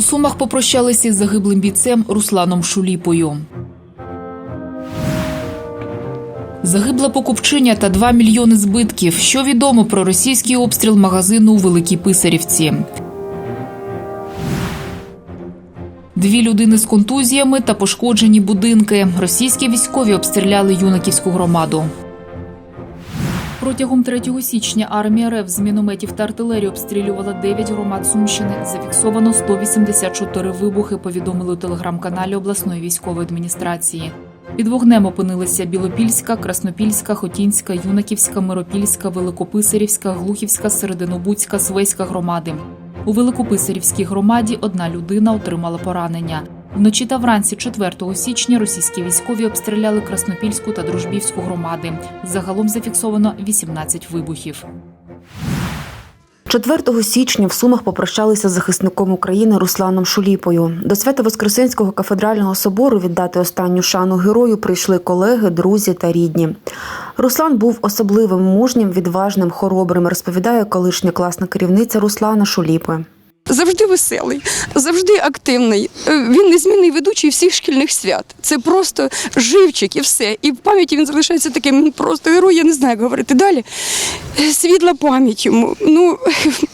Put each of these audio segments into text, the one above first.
У Сумах попрощалися із загиблим бійцем Русланом Шуліпою. Загибла покупчиня та 2 мільйони збитків. Що відомо про російський обстріл магазину у Великій Писарівці? Дві людини з контузіями та пошкоджені будинки. Російські військові обстріляли юнаківську громаду. Протягом 3 січня армія РФ з мінометів та артилерії обстрілювала 9 громад Сумщини. Зафіксовано 184 вибухи. Повідомили у телеграм-каналі обласної військової адміністрації. Під вогнем опинилися Білопільська, Краснопільська, Хотінська, Юнаківська, Миропільська, Великописарівська, Глухівська, Серединобудська, Свеська громади. У Великописарівській громаді одна людина отримала поранення. Вночі та вранці 4 січня російські військові обстріляли Краснопільську та Дружбівську громади. Загалом зафіксовано 18 вибухів. 4 січня в Сумах попрощалися з захисником України Русланом Шуліпою. До Свято-Воскресенського кафедрального собору віддати останню шану герою прийшли колеги, друзі та рідні. Руслан був особливим мужнім, відважним, хоробрим, розповідає колишня класна керівниця Руслана Шуліпи. Завжди веселий, завжди активний. Е, Він незмінний ведучий всіх шкільних свят. Це просто живчик і все. І в пам'яті він залишається таким просто герой, я не знаю, як говорити далі. Е, Світла пам'ять йому. Ну,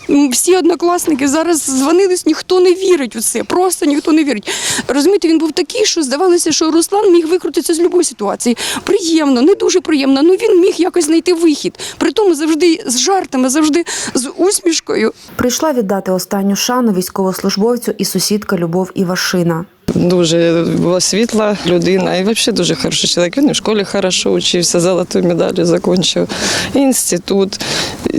всі однокласники зараз дзвонились, ніхто не вірить у це. Просто ніхто не вірить. Розумієте, він був такий, що здавалося, що Руслан міг викрутитися з будь-якої ситуації. Приємно, не дуже приємно. Ну він міг якось знайти вихід. При тому завжди з жартами, завжди з усмішкою. Прийшла віддати останню шану військовослужбовцю і сусідка Любов Івашина. Дуже була світла людина і взагалі дуже хороший чоловік. Він в школі хорошо учився, золоту медаль закінчив. Інститут,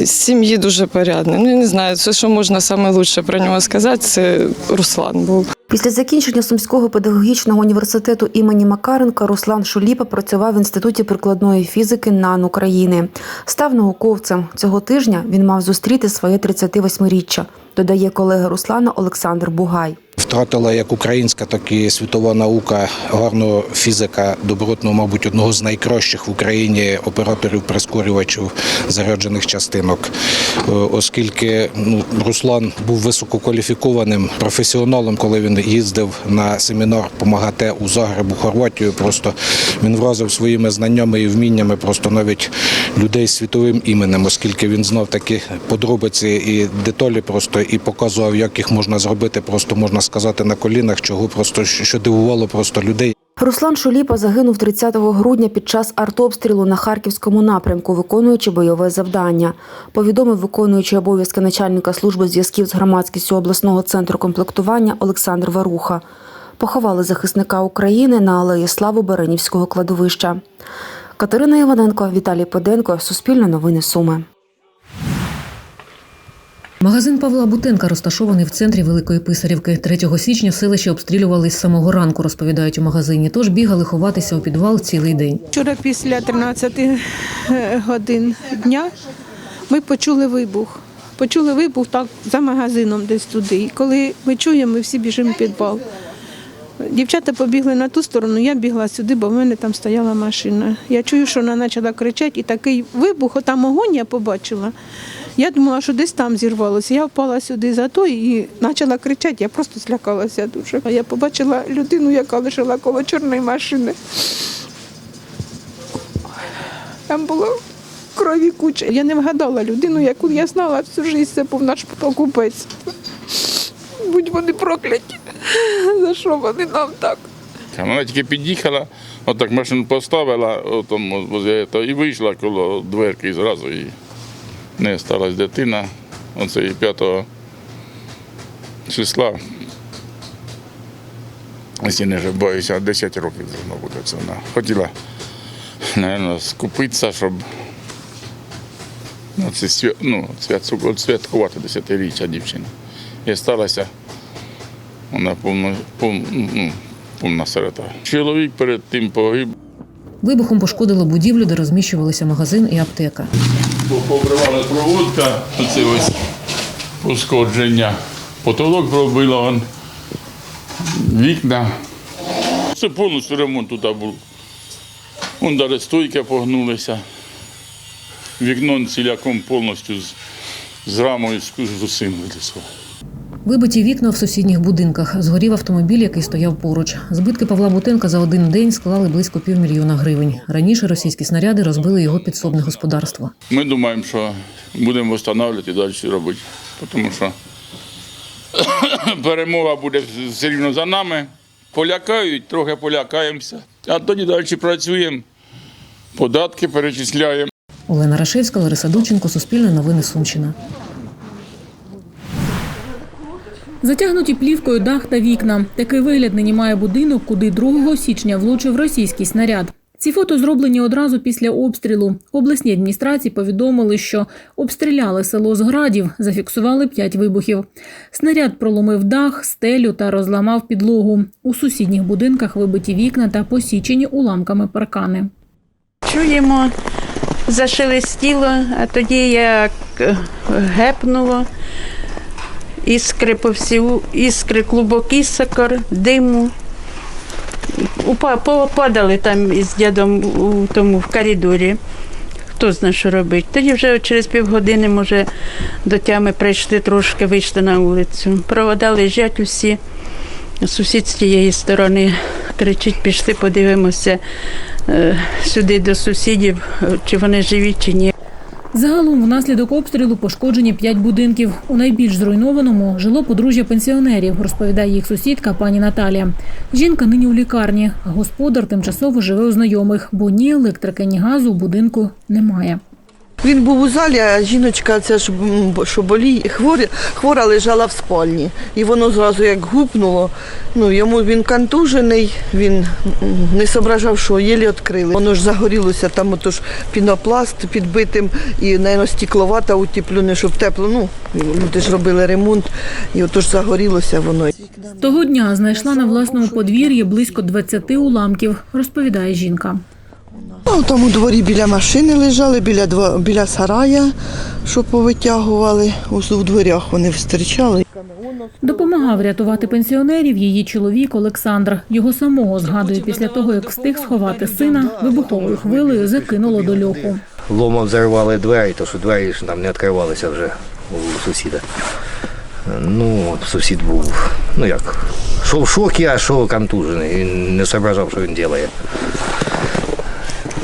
сім'ї дуже порядний. Ну, я не знаю, все, що можна лучше про нього сказати, це Руслан був. Після закінчення Сумського педагогічного університету імені Макаренка Руслан Шуліпа працював в інституті прикладної фізики НАН України. Став науковцем. Цього тижня він мав зустріти своє 38-річчя, додає колега Руслана Олександр Бугай. Втратила як українська, так і світова наука гарного фізика, добротного, мабуть, одного з найкращих в Україні операторів прискорювачів заряджених частинок. Е, Оскільки ну, Руслан був висококваліфікованим професіоналом, коли він їздив на семінар по МАГАТЕ у Загреб, у Хорватію, просто він вразив своїми знаннями і вміннями просто навіть людей світовим іменем, оскільки він знав такі подробиці і деталі просто і показував, як їх можна зробити, просто можна сказати на колінах, чого просто що дивувало просто людей. Руслан Шуліпа загинув 30 грудня під час артобстрілу на харківському напрямку, виконуючи бойове завдання. Повідомив виконуючий обов'язки начальника служби зв'язків з громадськістю обласного центру комплектування Олександр Варуха. Поховали захисника України на алеї Слави Беренівського кладовища. Катерина Іваненко, Віталій Поденко, Суспільне новини Суми. Магазин Павла Бутенка розташований в центрі Великої Писарівки. 3 січня селище обстрілювали з самого ранку, розповідають у магазині. Тож бігали ховатися у підвал цілий день. Вчора після 13 е, годин дня ми почули вибух. Почули вибух так за магазином десь туди. І коли ми чуємо, ми всі біжимо в підвал. Дівчата побігли на ту сторону, я бігла сюди, бо в мене там стояла машина. Я чую, що вона почала кричати, і такий вибух, там огонь я побачила. Я думала, що десь там зірвалося. Я впала сюди за той і почала кричати, я просто злякалася дуже. Я побачила людину, яка лежала коло чорної машини. Там було крові куча. Я не вгадала людину, яку я знала всю життя, це був наш покупець. Будь вони прокляті. За що вони нам так? Вона тільки під'їхала, отак машину поставила возле і вийшла коло дверки зразу і не сталася дитина. Оце і 5 числа. Якщо не ошибаюся, 10 років должно бути це вона. Хотіла, мабуть, скупитися, щоб ну, це ну, свят, святкувати 10-річчя дівчини. І сталося вона повна, повна, ну, повна сирота. Чоловік перед тим погиб. Вибухом пошкодило будівлю, де розміщувалися магазин і аптека. Побривала проводка, оце ось пошкодження. Потолок пробило, он, вікна. Це повністю ремонт тут був. Вон навіть стойки погнулися. Вікно ціляком повністю з, з рамою з усім вилізло. Вибиті вікна в сусідніх будинках. Згорів автомобіль, який стояв поруч. Збитки Павла Бутенка за один день склали близько півмільйона гривень. Раніше російські снаряди розбили його підсобне господарство. Ми думаємо, що будемо встановлювати і далі робити. Тому що перемога буде все рівно за нами. Полякають, трохи полякаємося. А тоді далі працюємо, податки перечисляємо. Олена Рашевська, Лариса Дученко, Суспільне новини Сумщина. Затягнуті плівкою дах та вікна. Такий вигляд нині має будинок, куди 2 січня влучив російський снаряд. Ці фото зроблені одразу після обстрілу. Обласні адміністрації повідомили, що обстріляли село з градів, зафіксували п'ять вибухів. Снаряд проломив дах, стелю та розламав підлогу. У сусідніх будинках вибиті вікна та посічені уламками паркани. Чуємо, зашелестіло, а тоді як е, гепнуло, іскри по всю, іскри, клубок ісокор, диму. Попадали там із дідом у тому в коридорі. Хто знає, що робити. Тоді вже через півгодини, може, до тями прийшли трошки, вийшли на вулицю. Провода лежать усі. Сусід з тієї сторони кричить, пішли, подивимося е, сюди до сусідів, чи вони живі, чи ні. Загалом внаслідок обстрілу пошкоджені п'ять будинків. У найбільш зруйнованому жило подружжя пенсіонерів, розповідає їх сусідка пані Наталія. Жінка нині у лікарні, господар тимчасово живе у знайомих, бо ні електрики, ні газу у будинку немає. Він був у залі, а жіночка, ця ж що боліє, хворя, хвора лежала в спальні. І воно зразу як гупнуло. Ну, йому він контужений, він не соображав, що єлі відкрили. Воно ж загорілося, там отож пінопласт підбитим і, мабуть, стекловата утеплюне, щоб тепло. Ну, люди ж робили ремонт, і отож загорілося воно. Того дня знайшла на власному подвір'ї близько 20 уламків, розповідає жінка. Там у дворі біля машини лежали, біля, дво- біля сарая, що повитягували. Ось у дверях вони встрічали. Допомагав рятувати пенсіонерів її чоловік Олександр. Його самого згадує після того, як встиг сховати сина, вибуховою хвилею закинуло до льоху. ломом взорвали двері, то що двері ж нам не відкривалися вже у сусіда. Ну, от сусід був, ну як, що в шокі, а що контужений. Він не зображав, що він робить.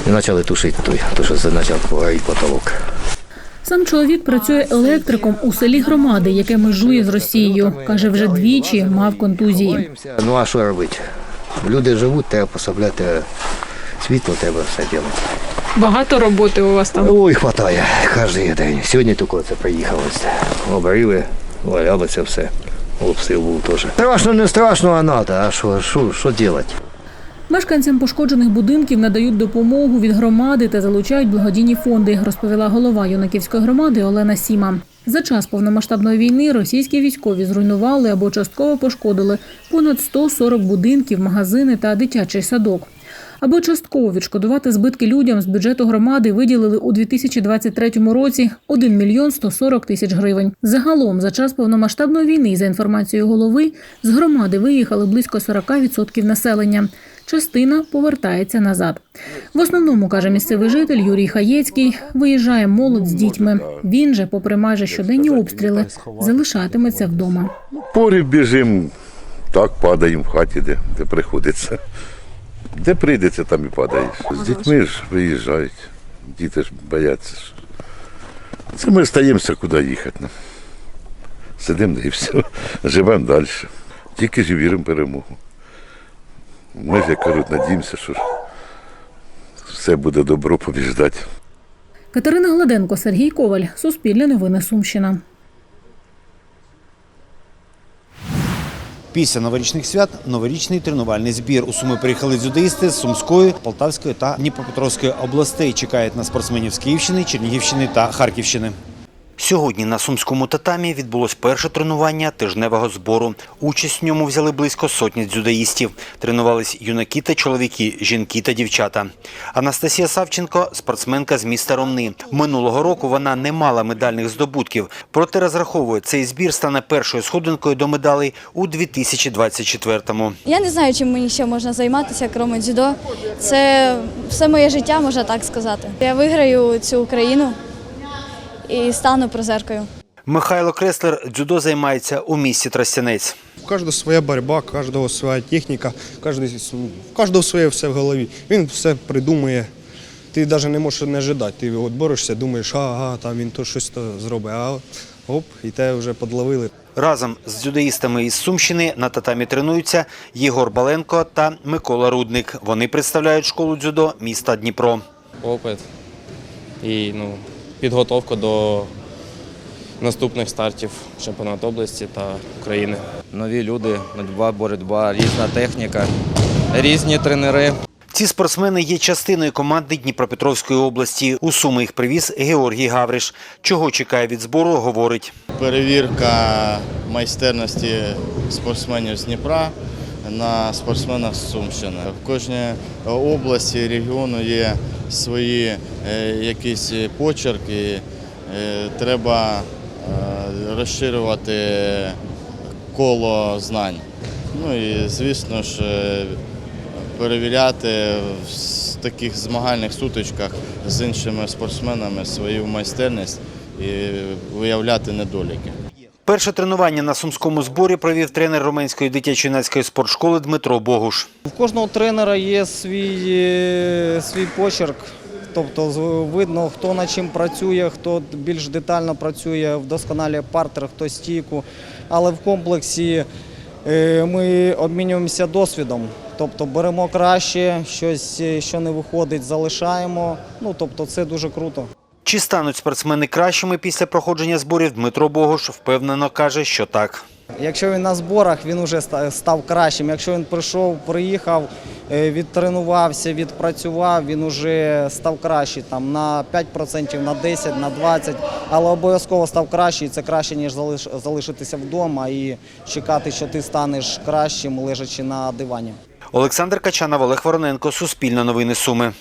І почали тушити той, то що спочатку горить потолок. Сам чоловік працює електриком у селі громади, яке межує з Росією. Каже, вже двічі мав контузії. Ну а що робити? Люди живуть, треба поставляти світло, треба все робити. Багато роботи у вас там. Ой, хватає кожен день. Сьогодні тільки це приїхалося. Обрили, валялося все. Обстріл був теж. Страшно, не страшно, а надо. А що, що, що робити? Мешканцям пошкоджених будинків надають допомогу від громади та залучають благодійні фонди, розповіла голова юнаківської громади Олена Сіма. За час повномасштабної війни російські військові зруйнували або частково пошкодили понад 140 будинків, магазини та дитячий садок. Аби частково відшкодувати збитки людям з бюджету громади виділили у 2023 році 1 мільйон 140 тисяч гривень. Загалом за час повномасштабної війни, за інформацією голови, з громади виїхали близько 40% населення. Частина повертається назад. В основному, каже місцевий житель Юрій Хаєцький, виїжджає молодь з дітьми. Він же, попри майже щоденні обстріли, залишатиметься вдома. Порів біжимо, так падаємо в хаті, де, де приходиться. Де прийдеться, там і падаєш. З дітьми ж виїжджають, діти ж бояться. Це ми стаємося, куди їхати. ну. Сидимо і все, живемо далі. Тільки ж віримо перемогу. Ми ж, як кажуть, надіємося, що все буде добро побіждати. Катерина Гладенко, Сергій Коваль, Суспільне новини Сумщина. Після новорічних свят новорічний тренувальний збір. У Суми приїхали дзюдоїсти з Сумської, Полтавської та Дніпропетровської областей. Чекають на спортсменів з Київщини, Чернігівщини та Харківщини. Сьогодні на сумському татамі відбулось перше тренування тижневого збору. Участь в ньому взяли близько сотні дзюдоїстів. Тренувались юнаки та чоловіки, жінки та дівчата. Анастасія Савченко спортсменка з міста Ромни. Минулого року вона не мала медальних здобутків, проте розраховує, цей збір стане першою сходинкою до медалей у 2024-му. Я не знаю, чим мені ще можна займатися, крім дзюдо. Це все моє життя, можна так сказати. Я виграю цю Україну і стану призеркою. Михайло Креслер дзюдо займається у місті Тростянець. У кожного своя боротьба, у кожного своя техніка, у кожного своє все в голові. Він все придумує. Ти навіть не можеш не ожидати. Ти от борешся, думаєш, ага, там він то щось то зробить, а оп, і те вже подловили. Разом з дзюдоїстами із Сумщини на татамі тренуються Єгор Баленко та Микола Рудник. Вони представляють школу дзюдо міста Дніпро. опит і ну, підготовка до наступних стартів чемпіонату області та України. Нові люди, нова боротьба, різна техніка, різні тренери. Ці спортсмени є частиною команди Дніпропетровської області. У Суми їх привіз Георгій Гавриш. Чого чекає від збору, говорить. Перевірка майстерності спортсменів з Дніпра на спортсменах з Сумщини. В кожній області, регіону є свої е, якісь почерки. Е, Треба е, розширювати коло знань. Ну і звісно ж перевіряти в таких змагальних сутичках з іншими спортсменами свою майстерність і виявляти недоліки. Перше тренування на сумському зборі провів тренер Руменської дитячо-юнацької спортшколи Дмитро Богуш. У кожного тренера є свій, е, свій почерк. Тобто видно, хто над чим працює, хто більш детально працює, вдосконалює партер, хто стійку. Але в комплексі е, ми обмінюємося досвідом. Тобто беремо краще, щось, е, що не виходить, залишаємо. Ну, тобто це дуже круто. Чи стануть спортсмени кращими після проходження зборів? Дмитро Богуш впевнено каже, що так. Якщо він на зборах, він вже став кращим. Якщо він прийшов, приїхав, е, відтренувався, відпрацював, він вже став кращий там на 5%, на 10%, на 20%, але обов'язково став кращий. Це краще, ніж залишитися вдома і чекати, що ти станеш кращим, лежачи на дивані. Олександр Качанов, Олег Вороненко, Суспільне новини Суми.